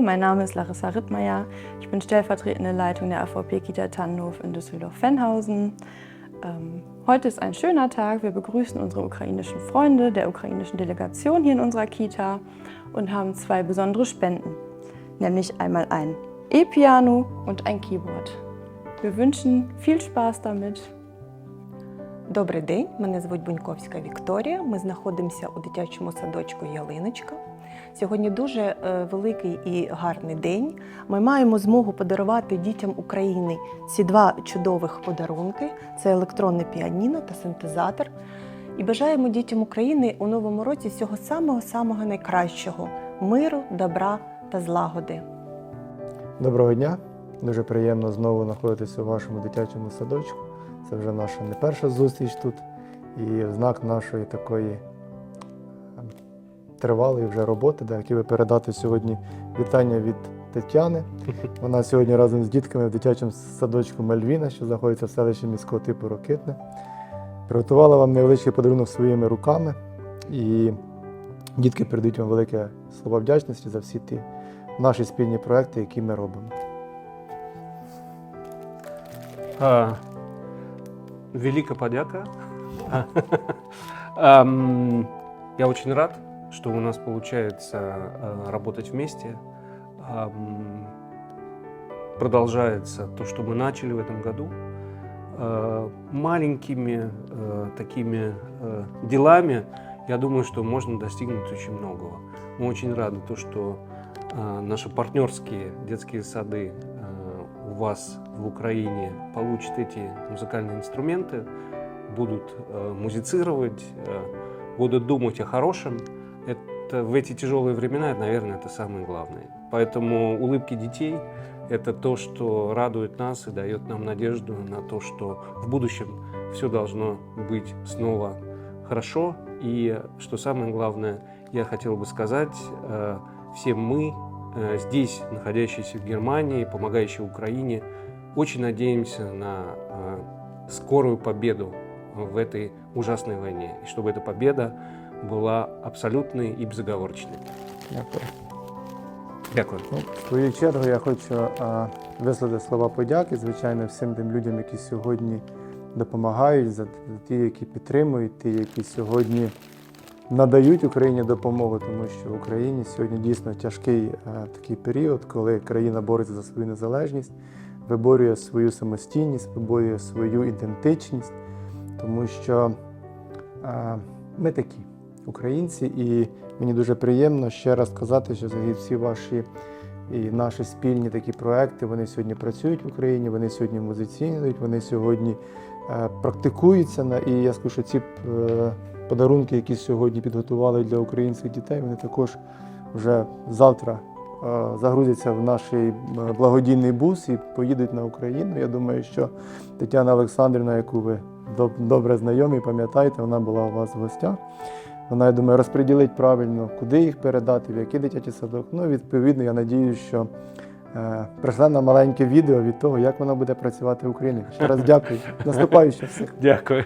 mein Name ist Larissa Rittmeier. Ich bin stellvertretende Leitung der AVP Kita Tannenhof in Düsseldorf-Fennhausen. Ähm, heute ist ein schöner Tag. Wir begrüßen unsere ukrainischen Freunde der ukrainischen Delegation hier in unserer Kita und haben zwei besondere Spenden, nämlich einmal ein E-Piano und ein Keyboard. Wir wünschen viel Spaß damit. Добрий день, мене звуть Буньковська Вікторія. Ми знаходимося у дитячому садочку Ялиночка. Сьогодні дуже е, великий і гарний день. Ми маємо змогу подарувати дітям України ці два чудових подарунки: це електронне піаніно та синтезатор. І бажаємо дітям України у новому році всього самого самого найкращого миру, добра та злагоди. Доброго дня! Дуже приємно знову знаходитися у вашому дитячому садочку. Це вже наша не перша зустріч тут. І знак нашої такої ем, тривалої вже роботи, де я хотів би передати сьогодні вітання від Тетяни. Вона сьогодні разом з дітками в дитячому садочку Мальвіна, що знаходиться в селищі міського типу Рокитне. Приготувала вам невеличкий подарунок своїми руками. І дітки передають вам велике слова вдячності за всі ті наші спільні проекти, які ми робимо. Велика подяка. Ам, Я очень рад, что у нас получается а, работать вместе. Ам, Продолжается то, что мы начали в этом году. А, Маленькими э, такими э, делами, я думаю, что можно достигнуть очень многого. Мы очень рады, то, что наши партнерские детские сады вас в Украине получат эти музыкальные инструменты, будут э, музицировать, э, будут думать о хорошем. Это в эти тяжелые времена, наверное, это самое главное. Поэтому улыбки детей – это то, что радует нас и дает нам надежду на то, что в будущем все должно быть снова хорошо. И что самое главное, я хотел бы сказать, э, всем мы, э, здесь, находящиеся в Германии, помогающие Украине, очень надеемся на э, скорую победу в этой ужасной войне. И чтобы эта победа была абсолютной и безоговорочной. Дякую. Дякую. Ну, в свою чергу я хочу а, висловити слова подяки, звичайно, всім тим людям, які сьогодні допомагають, за за ті, які підтримують, ті, які сьогодні надають Україні допомогу, тому що в Україні сьогодні дійсно тяжкий е, такий період, коли країна бореться за свою незалежність, виборює свою самостійність, виборює свою ідентичність, тому що е, ми такі українці, і мені дуже приємно ще раз сказати, що всі ваші і наші спільні такі проекти вони сьогодні працюють в Україні, вони сьогодні музиційнують, вони сьогодні е, практикуються. На- І я скажу, що ці подарунки, які сьогодні підготували для українських дітей, вони також вже завтра е, загрузяться в наш е, благодійний бус і поїдуть на Україну. Я думаю, що Тетяна Олександрівна, яку ви добре знайомі, пам'ятаєте, вона була у вас в гостях. Вона, я думаю, розподілить правильно, куди їх передати, в який дитячий садок. Ну, відповідно, я надію, що е, прийшла на маленьке відео від того, як вона буде працювати в Україні. Ще раз дякую. Наступаючи всіх. Дякую.